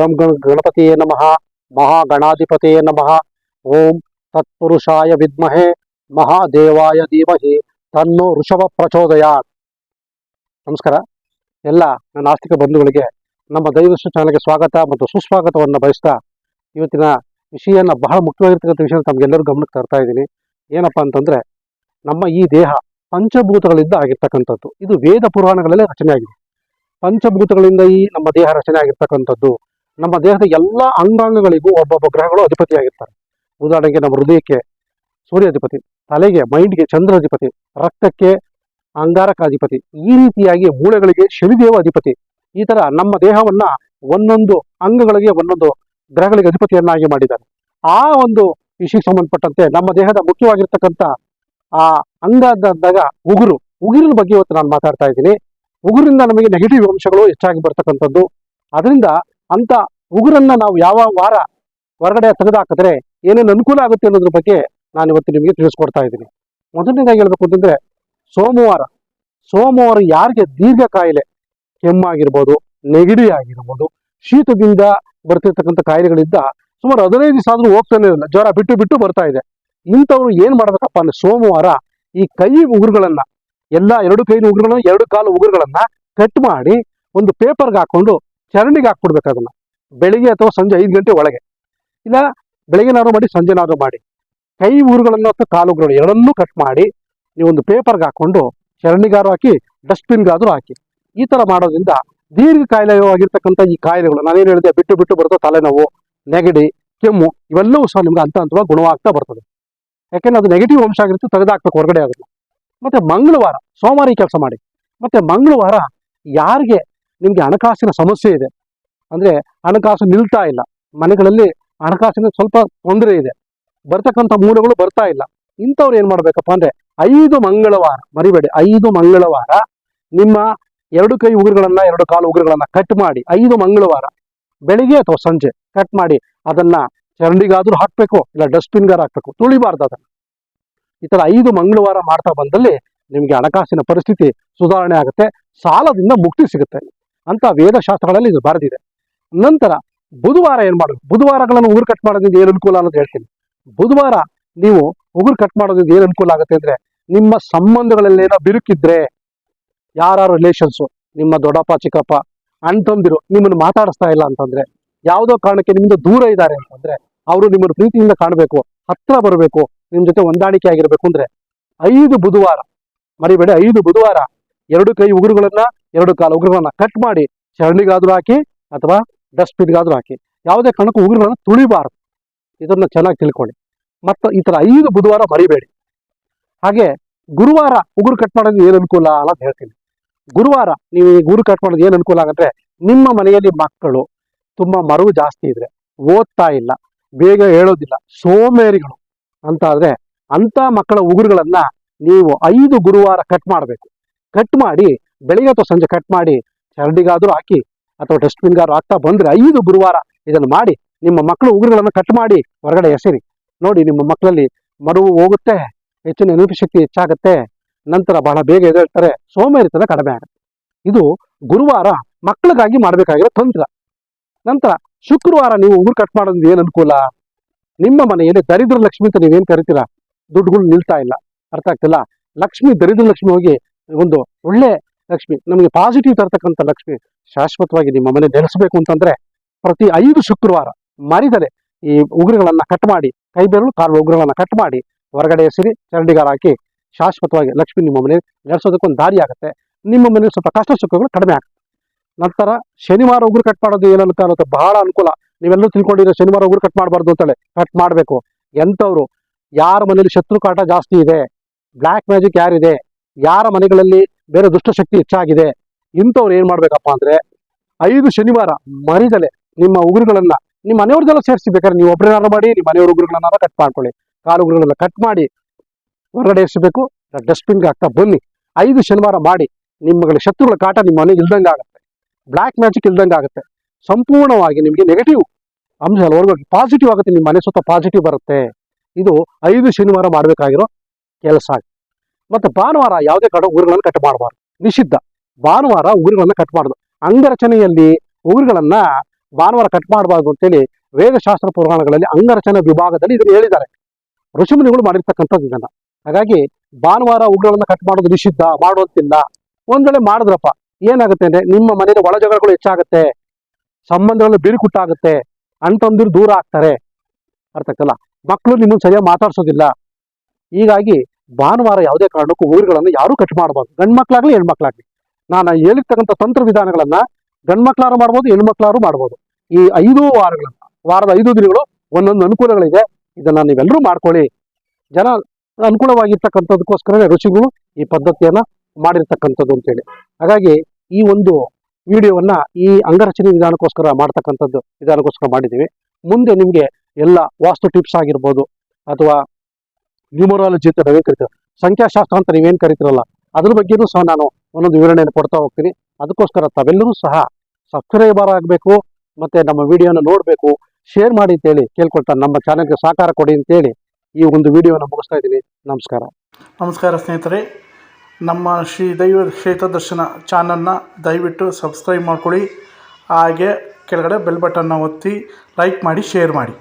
ಗಂ ಗಣಪತಿಯೇ ನಮಃ ಮಹಾಗಣಾಧಿಪತಿಯೇ ನಮಃ ಓಂ ತತ್ಪುರುಷಾಯ ವಿದ್ಮಹೆ ಮಹಾದೇವಾಯ ಧೀಮಹಿ ತನ್ನು ಋಷಭ ಪ್ರಚೋದಯಾತ್ ನಮಸ್ಕಾರ. ಎಲ್ಲ ನನ್ನ ಆಸ್ತಿಕ ಬಂಧುಗಳಿಗೆ ನಮ್ಮ ದೈವಸ್ವ ಚಾನಲ್ಗೆ ಸ್ವಾಗತ ಮತ್ತು ಸುಸ್ವಾಗತವನ್ನು ಬಯಸ್ತಾ ಇವತ್ತಿನ ವಿಷಯನ ಬಹಳ ಮುಖ್ಯವಾಗಿರ್ತಕ್ಕಂಥ ವಿಷಯ ತಮಗೆಲ್ಲರೂ ಗಮನಕ್ಕೆ ತರ್ತಾ ಇದ್ದೀನಿ. ಏನಪ್ಪ ಅಂತಂದ್ರೆ ನಮ್ಮ ಈ ದೇಹ ಪಂಚಭೂತಗಳಿಂದ ಆಗಿರ್ತಕ್ಕಂಥದ್ದು. ಇದು ವೇದ ಪುರಾಣಗಳಲ್ಲೇ ರಚನೆ ಆಗಿದೆ ಪಂಚಭೂತಗಳಿಂದ ಈ ನಮ್ಮ ದೇಹ ರಚನೆ ಆಗಿರ್ತಕ್ಕಂಥದ್ದು. ನಮ್ಮ ದೇಹದ ಎಲ್ಲ ಅಂಗಾಂಗಗಳಿಗೂ ಒಬ್ಬೊಬ್ಬ ಗ್ರಹಗಳು ಅಧಿಪತಿಯಾಗಿರ್ತಾರೆ. ಉದಾಹರಣೆಗೆ ನಮ್ಮ ಹೃದಯಕ್ಕೆ ಸೂರ್ಯಾಧಿಪತಿ ತಲೆಗೆ ಮೈಂಡ್ಗೆ ಚಂದ್ರಾಧಿಪತಿ ರಕ್ತಕ್ಕೆ ಅಂಗಾರಕಾಧಿಪತಿ ಈ ರೀತಿಯಾಗಿ ಮೂಳೆಗಳಿಗೆ ಶನಿದೇವ ಅಧಿಪತಿ, ಈ ತರ ನಮ್ಮ ದೇಹವನ್ನ ಒಂದೊಂದು ಅಂಗಗಳಿಗೆ ಒಂದೊಂದು ಗ್ರಹಗಳಿಗೆ ಅಧಿಪತಿಯನ್ನಾಗಿ ಮಾಡಿದ್ದಾರೆ. ಆ ಒಂದು ವಿಷಯಕ್ಕೆ ಸಂಬಂಧಪಟ್ಟಂತೆ ನಮ್ಮ ದೇಹದ ಮುಖ್ಯವಾಗಿರ್ತಕ್ಕಂಥ ಆ ಅಂಗ ಅಂದಾಗ ಉಗುರು, ಉಗುರಿನ ಬಗ್ಗೆ ಇವತ್ತು ನಾನು ಮಾತಾಡ್ತಾ ಇದ್ದೀನಿ. ಉಗುರಿಂದ ನಮಗೆ ನೆಗೆಟಿವ್ ಅಂಶಗಳು ಹೆಚ್ಚಾಗಿ ಬರ್ತಕ್ಕಂಥದ್ದು. ಅದರಿಂದ ಅಂತ ಉಗುರನ್ನ ನಾವು ಯಾವ ವಾರ ಹೊರಗಡೆ ತೆಗೆದುಹಾಕಿದ್ರೆ ಏನೇನು ಅನುಕೂಲ ಆಗುತ್ತೆ ಅನ್ನೋದ್ರ ಬಗ್ಗೆ ನಾನು ಇವತ್ತು ನಿಮಗೆ ತಿಳಿಸ್ಕೊಡ್ತಾ ಇದ್ದೀನಿ. ಮೊದಲನೇದಾಗಿ ಹೇಳ್ಬೇಕು ಅಂತಂದ್ರೆ, ಸೋಮವಾರ ಸೋಮವಾರ ಯಾರಿಗೆ ದೀರ್ಘ ಕಾಯಿಲೆ ಕೆಮ್ಮಾಗಿರ್ಬೋದು ನೆಗಡಿ ಆಗಿರ್ಬೋದು ಶೀತದಿಂದ ಬರ್ತಿರ್ತಕ್ಕಂಥ ಕಾಯಿಲೆಗಳಿಂದ ಸುಮಾರು ಹದಿನೈದು ದಿವಸ ಆದ್ರೂ ಹೋಗ್ತಾನೆ ಇರಲ್ಲ ಜ್ವರ ಬಿಟ್ಟು ಬಿಟ್ಟು ಬರ್ತಾ ಇದೆ. ಇಂಥವ್ರು ಏನು ಮಾಡ್ಬೇಕಪ್ಪ ಅಂದ್ರೆ ಸೋಮವಾರ ಈ ಕೈ ಉಗುರುಗಳನ್ನ, ಎಲ್ಲ ಎರಡು ಕೈ ಉಗುರುಗಳನ್ನ, ಎರಡು ಕಾಲು ಉಗುರುಗಳನ್ನ ಕಟ್ ಮಾಡಿ ಒಂದು ಪೇಪರ್ಗೆ ಹಾಕೊಂಡು ಚರಂಡಿಗೆ ಹಾಕ್ಬಿಡ್ಬೇಕು ಅದನ್ನ ಬೆಳಿಗ್ಗೆ ಅಥವಾ ಸಂಜೆ ಐದು ಗಂಟೆ ಒಳಗೆ. ಇಲ್ಲ, ಬೆಳಗ್ಗೆನಾದ್ರೂ ಮಾಡಿ, ಸಂಜೆನಾದ್ರೂ ಮಾಡಿ. ಕೈ ಊರುಗಳನ್ನು ಅಥವಾ ಕಾಲು ಉಗುರುಗಳು ಎರಡನ್ನೂ ಕಟ್ ಮಾಡಿ ನೀವು ಒಂದು ಪೇಪರ್ಗೆ ಹಾಕೊಂಡು ಚರಂಡಿಗಾರು ಹಾಕಿ ಡಸ್ಟ್ಬಿನ್ಗಾದ್ರೂ ಹಾಕಿ. ಈ ಥರ ಮಾಡೋದ್ರಿಂದ ದೀರ್ಘ ಕಾಯಿಲೆವಾಗಿರ್ತಕ್ಕಂಥ ಈ ಕಾಯಿಲೆಗಳು, ನಾನೇನು ಹೇಳಿದೆ, ಬಿಟ್ಟು ಬಿಟ್ಟು ಬರ್ತೋ ತಲೆನೋವು, ನೆಗಡಿ, ಕೆಮ್ಮು, ಇವೆಲ್ಲವೂ ಸಹ ನಿಮ್ಗೆ ಹಂತ ಹಂತವಾಗಿ ಗುಣವಾಗ್ತಾ ಬರ್ತದೆ. ಯಾಕೆಂದ್ರೆ ಅದು ನೆಗೆಟಿವ್ ಅಂಶ ಆಗಿರುತ್ತೆ, ತೆಗೆದಾಕ್ಬೇಕು, ಹೊರಗಡೆ ಆಗುತ್ತೆ ಮತ್ತೆ ಮಂಗಳವಾರ, ಸೋಮವಾರ ಈ ಕೆಲಸ ಮಾಡಿ. ಮತ್ತೆ ಮಂಗಳವಾರ ಯಾರಿಗೆ ನಿಮ್ಗೆ ಹಣಕಾಸಿನ ಸಮಸ್ಯೆ ಇದೆ. ಅಂದರೆ ಹಣಕಾಸು ನಿಲ್ತಾ ಇಲ್ಲ. ಮನೆಗಳಲ್ಲಿ ಹಣಕಾಸಿನ ಸ್ವಲ್ಪ ತೊಂದರೆ ಇದೆ. ಬರ್ತಕ್ಕಂಥ ಮೂಲಗಳು ಬರ್ತಾ ಇಲ್ಲ. ಇಂಥವ್ರು ಏನು ಮಾಡಬೇಕಪ್ಪ ಅಂದರೆ ಐದು ಮಂಗಳವಾರ, ಮರಿಬೇಡಿ, ಐದು ಮಂಗಳವಾರ ನಿಮ್ಮ ಎರಡು ಕೈ ಉಗುರುಗಳನ್ನು, ಎರಡು ಕಾಲು ಉಗುರುಗಳನ್ನು ಕಟ್ ಮಾಡಿ, ಐದು ಮಂಗಳವಾರ ಬೆಳಿಗ್ಗೆ ಅಥವಾ ಸಂಜೆ ಕಟ್ ಮಾಡಿ ಅದನ್ನ ಚರಂಡಿಗಾದರೂ ಹಾಕಬೇಕು, ಇಲ್ಲ ಡಸ್ಟ್ಬಿನ್ಗಾರ ಹಾಕಬೇಕು, ತುಳಿಬಾರ್ದು ಅದನ್ನು. ಈ ಥರ ಐದು ಮಂಗಳವಾರ ಮಾಡ್ತಾ ಬಂದಲ್ಲಿ ನಿಮಗೆ ಹಣಕಾಸಿನ ಪರಿಸ್ಥಿತಿ ಸುಧಾರಣೆ ಆಗುತ್ತೆ, ಸಾಲದಿಂದ ಮುಕ್ತಿ ಸಿಗುತ್ತೆ. ಅಂತ ವೇದಶಾಸ್ತ್ರಗಳಲ್ಲಿ ಇದು ಬರೆದಿದೆ. ನಂತರ ಬುಧವಾರ ಏನ್ ಮಾಡೋದು? ಬುಧವಾರಗಳನ್ನು ಉಗುರು ಕಟ್ ಮಾಡೋದ್ರಿಂದ ಏನು ಅನುಕೂಲ ಅನ್ನೋದು ಹೇಳ್ತೀನಿ. ಬುಧವಾರ ನೀವು ಉಗುರು ಕಟ್ ಮಾಡೋದ್ರಿಂದ ಏನು ಅನುಕೂಲ ಆಗುತ್ತೆ ಅಂದ್ರೆ ನಿಮ್ಮ ಸಂಬಂಧಗಳಲ್ಲಿ ಏನೋ ಬಿರುಕಿದ್ರೆ ಯಾರ ರಿಲೇಷನ್ಸು ನಿಮ್ಮ ದೊಡ್ಡಪ್ಪ, ಚಿಕ್ಕಪ್ಪ, ಅಣ್ಣ ತಂದಿರು ನಿಮ್ಮನ್ನು ಮಾತಾಡಿಸ್ತಾ ಇಲ್ಲ ಅಂತಂದ್ರೆ, ಯಾವುದೋ ಕಾರಣಕ್ಕೆ ನಿಮ್ಮಿಂದ ದೂರ ಇದ್ದಾರೆ ಅಂತಂದ್ರೆ, ಅವರು ನಿಮ್ಮನ್ನು ಪ್ರೀತಿಯಿಂದ ಕಾಣಬೇಕು, ಹತ್ರ ಬರಬೇಕು ನಿಮ್ಮ ಜೊತೆ ಹೊಂದಾಣಿಕೆ ಆಗಿರಬೇಕು ಅಂದ್ರೆ ಐದು ಬುಧವಾರ, ಮರಿಬೇಡಿ, ಐದು ಬುಧವಾರ ಎರಡು ಕೈ ಉಗುರುಗಳನ್ನ ಎರಡು ಕಾಲು ಉಗುರುಗಳನ್ನ ಕಟ್ ಮಾಡಿ ಚರಣಿಗಾದ್ರೂ ಹಾಕಿ ಅಥವಾ ಡಸ್ಟ್ಬಿನ್ಗಾದ್ರೂ ಹಾಕಿ. ಯಾವುದೇ ಕಾರಣಕ್ಕೂ ಉಗುರುಗಳನ್ನ ತುಳಿಬಾರದು. ಇದನ್ನು ಚೆನ್ನಾಗಿ ತಿಳ್ಕೊಳ್ಳಿ. ಮತ್ತು ಈ ಥರ ಐದು ಬುಧವಾರ ಮರಿಬೇಡಿ ಹಾಗೆ ಗುರುವಾರ ಉಗುರು ಕಟ್ ಮಾಡೋದು ಏನು ಅನುಕೂಲ ಅನ್ನೋದು ಹೇಳ್ತೀನಿ. ಗುರುವಾರ ನೀವು ಈ ಉಗುರು ಕಟ್ ಮಾಡೋದು ಏನು ಅನುಕೂಲ ಆಗಂದ್ರೆ ನಿಮ್ಮ ಮನೆಯಲ್ಲಿ ಮಕ್ಕಳು ತುಂಬಾ ಮರವು ಜಾಸ್ತಿ ಇದ್ರೆ ಓದ್ತಾ ಇಲ್ಲ, ಬೇಗ ಹೇಳೋದಿಲ್ಲ, ಸೋಮೇರಿಗಳು ಅಂತ ಆದ್ರೆ ಅಂತ ಮಕ್ಕಳ ಉಗುರುಗಳನ್ನು ನೀವು ಐದು ಗುರುವಾರ ಕಟ್ ಮಾಡಬೇಕು. ಕಟ್ ಮಾಡಿ ಬೆಳಿಗ್ಗೆ ಅಥವಾ ಸಂಜೆ ಕಟ್ ಮಾಡಿ ಚರಡಿಗಾದರೂ ಹಾಕಿ ಅಥವಾ ಡಸ್ಟ್ಬಿನ್ಗಾದ್ರು ಹಾಕ್ತಾ ಬಂದರೆ ಐದು ಗುರುವಾರ ಇದನ್ನು ಮಾಡಿ ನಿಮ್ಮ ಮಕ್ಕಳು ಉಗುರುಗಳನ್ನು ಕಟ್ ಮಾಡಿ ಹೊರಗಡೆ ಎಸೆರಿ. ನೋಡಿ ನಿಮ್ಮ ಮಕ್ಕಳಲ್ಲಿ ಮರುವು ಹೋಗುತ್ತೆ, ಹೆಚ್ಚಿನ ನೆನಪು ಶಕ್ತಿ ಹೆಚ್ಚಾಗುತ್ತೆ, ನಂತರ ಬಹಳ ಬೇಗ ಎದ್ದೇಳ್ತಾರೆ, ಸೋಮೇರಿತನ ಕಡಿಮೆ ಆಗುತ್ತೆ. ಇದು ಗುರುವಾರ ಮಕ್ಕಳಿಗಾಗಿ ಮಾಡಬೇಕಾಗಿರೋ ತಂತ್ರ. ನಂತರ ಶುಕ್ರವಾರ ನೀವು ಉಗುರು ಕಟ್ ಮಾಡೋದು ಏನು ಅನುಕೂಲ? ನಿಮ್ಮ ಮನೆಯಲ್ಲಿ ದರಿದ್ರ ಲಕ್ಷ್ಮಿ ಅಂತ ನೀವೇನು ಕರಿತೀರ? ದುಡ್ಡುಗಳು ನಿಲ್ತಾ ಇಲ್ಲ. ಅರ್ಥ ಆಗ್ತಿಲ್ಲ? ಲಕ್ಷ್ಮಿ ದರಿದ್ರ ಲಕ್ಷ್ಮಿ ಹೋಗಿ ಒಂದು ಒಳ್ಳೆ ಲಕ್ಷ್ಮಿ, ನಮಗೆ ಪಾಸಿಟಿವ್ ತರ್ತಕ್ಕಂಥ ಲಕ್ಷ್ಮಿ ಶಾಶ್ವತವಾಗಿ ನಿಮ್ಮ ಮನೆ ನೆಲೆಸಬೇಕು ಅಂತಂದ್ರೆ ಪ್ರತಿ ಐದು ಶುಕ್ರವಾರ ಮರಿದರೆ ಈ ಉಗುರುಗಳನ್ನ ಕಟ್ ಮಾಡಿ, ಕೈ ಬೆರಳು ಕಾಲು ಉಗುರುಗಳನ್ನ ಕಟ್ ಮಾಡಿ ಹೊರಗಡೆ ಎಸಿರಿ ಚರಂಡಿಗಾರ ಹಾಕಿ ಶಾಶ್ವತವಾಗಿ ಲಕ್ಷ್ಮಿ ನಿಮ್ಮ ಮನೆ ನೆಲೆಸೋದಕ್ಕೊಂದು ದಾರಿ ಆಗುತ್ತೆ. ನಿಮ್ಮ ಮನೆ ಸ್ವಲ್ಪ ಕಷ್ಟ ಸುಖಗಳು ಕಡಿಮೆ ಆಗುತ್ತೆ. ನಂತರ ಶನಿವಾರ ಉಗುರು ಕಟ್ ಮಾಡೋದು ಏನಂತ ಅನ್ನೋದು ಬಹಳ ಅನುಕೂಲ. ನೀವೆಲ್ಲರೂ ತಿಳ್ಕೊಂಡಿರೋ ಶನಿವಾರ ಉಗುರು ಕಟ್ ಮಾಡಬಾರ್ದು ಅಂತೇಳಿ ಕಟ್ ಮಾಡಬೇಕು. ಎಂಥವ್ರು, ಯಾರ ಮನೆಯಲ್ಲಿ ಶತ್ರು ಕಾಟ ಜಾಸ್ತಿ ಇದೆ ಬ್ಲ್ಯಾಕ್ ಮ್ಯಾಜಿಕ್ ಯಾರಿದೆ, ಯಾರ ಮನೆಗಳಲ್ಲಿ ಬೇರೆ ದುಷ್ಟಶಕ್ತಿ ಹೆಚ್ಚಾಗಿದೆ. ಇಂಥವ್ರು ಏನು ಮಾಡಬೇಕಪ್ಪ ಅಂದ್ರೆ ಐದು ಶನಿವಾರ ಮರಿದಲೆ ನಿಮ್ಮ ಉಗುರುಗಳನ್ನು ನಿಮ್ಮ ಮನೆಯವ್ರದೆಲ್ಲ ಸೇರಿಸಿ ಬೇಕಾದ್ರೆ ನೀವು ಒಬ್ಬರನ್ನಾರು ಮಾಡಿ, ನಿಮ್ಮ ಮನೆಯವ್ರ ಉಗುರುಗಳನ್ನಾರ ಕಟ್ ಮಾಡ್ಕೊಳ್ಳಿ. ಕಾಲು ಉಗುರುಗಳೆಲ್ಲ ಕಟ್ ಮಾಡಿ ಹೊರಗಡೆ ಎಸಬೇಕು ಡಸ್ಟ್ಬಿನ್ಗೆ ಹಾಕ್ತಾ ಬನ್ನಿ. ಐದು ಶನಿವಾರ ಮಾಡಿ ನಿಮ್ಮಗಳ ಶತ್ರುಗಳ ಕಾಟ ನಿಮ್ಮ ಮನೆ ಇಲ್ದಂಗೆ ಆಗುತ್ತೆ. ಬ್ಲ್ಯಾಕ್ ಮ್ಯಾಜಿಕ್ ಇಲ್ದಂಗೆ ಆಗುತ್ತೆ. ಸಂಪೂರ್ಣವಾಗಿ ನಿಮಗೆ ನೆಗೆಟಿವ್ ಅಂಶ ಹೊರಗೆ ಪಾಸಿಟಿವ್ ಆಗುತ್ತೆ. ನಿಮ್ಮ ಮನೆ ಸುತ್ತ ಪಾಸಿಟಿವ್ ಬರುತ್ತೆ. ಇದು ಐದು ಶನಿವಾರ ಮಾಡಬೇಕಾಗಿರೋ ಕೆಲಸ ಮತ್ತೆ ಭಾನುವಾರ ಯಾವುದೇ ಕಡೆ ಉಗುರುಗಳನ್ನು ಕಟ್ ಮಾಡಬಾರ್ದು. ನಿಷಿದ್ಧ. ಭಾನುವಾರ ಉಗುರುಗಳನ್ನು ಕಟ್ ಮಾಡುದು ಅಂಗರಚನೆಯಲ್ಲಿ ಉಗುರುಗಳನ್ನ ಭಾನುವಾರ ಕಟ್ ಮಾಡಬಾರ್ದು ಅಂತೇಳಿ ವೇದಶಾಸ್ತ್ರ ಪುರಾಣಗಳಲ್ಲಿ ಅಂಗರಚನೆ ವಿಭಾಗದಲ್ಲಿ ಇದನ್ನು ಹೇಳಿದ್ದಾರೆ. ಋಷಿಮುನಿಗಳು ಮಾಡಿರ್ತಕ್ಕಂಥದ್ದು ಇದನ್ನ. ಹಾಗಾಗಿ ಭಾನುವಾರ ಉಗ್ರಗಳನ್ನ ಕಟ್ ಮಾಡೋದು ನಿಷಿದ್ಧ, ಮಾಡುವಂತಿಲ್ಲ. ಒಂದ್ ವೇಳೆ ಮಾಡಿದ್ರಪ್ಪ, ಏನಾಗುತ್ತೆ ಅಂದ್ರೆ ನಿಮ್ಮ ಮನೆಯಲ್ಲಿ ಒಳ ಜಗಳಗಳು ಹೆಚ್ಚಾಗುತ್ತೆ, ಸಂಬಂಧಗಳು ಬಿರುಕುಟ್ಟಾಗುತ್ತೆ, ಅಂತಂದಿರು ದೂರ ಆಗ್ತಾರೆ. ಅರ್ಥಕ್ಕಲ್ಲ ಮಕ್ಕಳು ನಿಮ್ಮನ್ನು ಸರಿಯಾಗಿ ಮಾತಾಡ್ಸೋದಿಲ್ಲ. ಹೀಗಾಗಿ ಭಾನುವಾರ ಯಾವುದೇ ಕಾರಣಕ್ಕೂ ಊರುಗಳನ್ನು ಯಾರೂ ಕಟ್ ಮಾಡಬಾರ್ದು. ಗಂಡು ಮಕ್ಕಳಾಗ್ಲಿ ಹೆಣ್ಮಕ್ಳಾಗ್ಲಿ. ನಾನು ಹೇಳಿರ್ತಕ್ಕಂಥ ತಂತ್ರ ವಿಧಾನಗಳನ್ನು ಗಂಡು ಮಕ್ಕಳಾರು ಮಾಡ್ಬೋದು, ಹೆಣ್ಮಕ್ಳಾರು ಮಾಡ್ಬೋದು. ಈ ಐದು ವಾರಗಳನ್ನ, ವಾರದ ಐದು ದಿನಗಳು ಒಂದೊಂದು ಅನುಕೂಲಗಳಿದೆ. ಇದನ್ನ ನೀವೆಲ್ಲರೂ ಮಾಡ್ಕೊಳ್ಳಿ. ಜನ ಅನುಕೂಲವಾಗಿರ್ತಕ್ಕಂಥದಕ್ಕೋಸ್ಕರನೇ ಋಷಿಗಳು ಈ ಪದ್ಧತಿಯನ್ನ ಮಾಡಿರ್ತಕ್ಕಂಥದ್ದು ಅಂತೇಳಿ. ಹಾಗಾಗಿ ಈ ಒಂದು ವಿಡಿಯೋವನ್ನ ಈ ಅಂಗರಚನೆ ವಿಧಾನಕ್ಕೋಸ್ಕರ ಮಾಡ್ತಕ್ಕಂಥದ್ದು ವಿಧಾನಕ್ಕೋಸ್ಕರ ಮಾಡಿದ್ದೀವಿ. ಮುಂದೆ ನಿಮಗೆ ಎಲ್ಲ ವಾಸ್ತು ಟಿಪ್ಸ್ ಆಗಿರ್ಬೋದು, ಅಥವಾ ನ್ಯೂಮರಾಲಜಿ ಅಂತ ನಾವೇನು ಕರಿತೀವಿ ಸಂಖ್ಯಾಶಾಸ್ತ್ರ ಅಂತ ನೀವೇನು ಕರಿತೀರಲ್ಲ, ಅದ್ರ ಬಗ್ಗೆನೂ ಸಹ ನಾನು ಒಂದೊಂದು ವಿವರಣೆಯನ್ನು ಕೊಡ್ತಾ ಹೋಗ್ತೀನಿ. ಅದಕ್ಕೋಸ್ಕರ ತಾವೆಲ್ಲರೂ ಸಹ ಸಬ್ಸ್ಕ್ರೈಬರ್ ಆಗಬೇಕು, ಮತ್ತೆ ನಮ್ಮ ವಿಡಿಯೋನ ನೋಡಬೇಕು ಶೇರ್ ಮಾಡಿ ಅಂತೇಳಿ ಕೇಳ್ಕೊಳ್ತಾ ನಮ್ಮ ಚಾನಲ್ಗೆ ಸಹಕಾರ ಕೊಡಿ ಅಂತೇಳಿ ಈ ಒಂದು ವಿಡಿಯೋನ ಮುಗಿಸ್ತಾ ಇದ್ದೀನಿ. ನಮಸ್ಕಾರ. ನಮಸ್ಕಾರ ಸ್ನೇಹಿತರೆ. ನಮ್ಮ ಶ್ರೀ ದೈವ ಕ್ಷೇತ್ರ ದರ್ಶನ ಚಾನಲ್ನ ದಯವಿಟ್ಟು ಸಬ್ಸ್ಕ್ರೈಬ್ ಮಾಡ್ಕೊಳ್ಳಿ. ಹಾಗೆ ಕೆಳಗಡೆ ಬೆಲ್ ಬಟನ್ನ ಒತ್ತಿ ಲೈಕ್ ಮಾಡಿ ಶೇರ್ ಮಾಡಿ.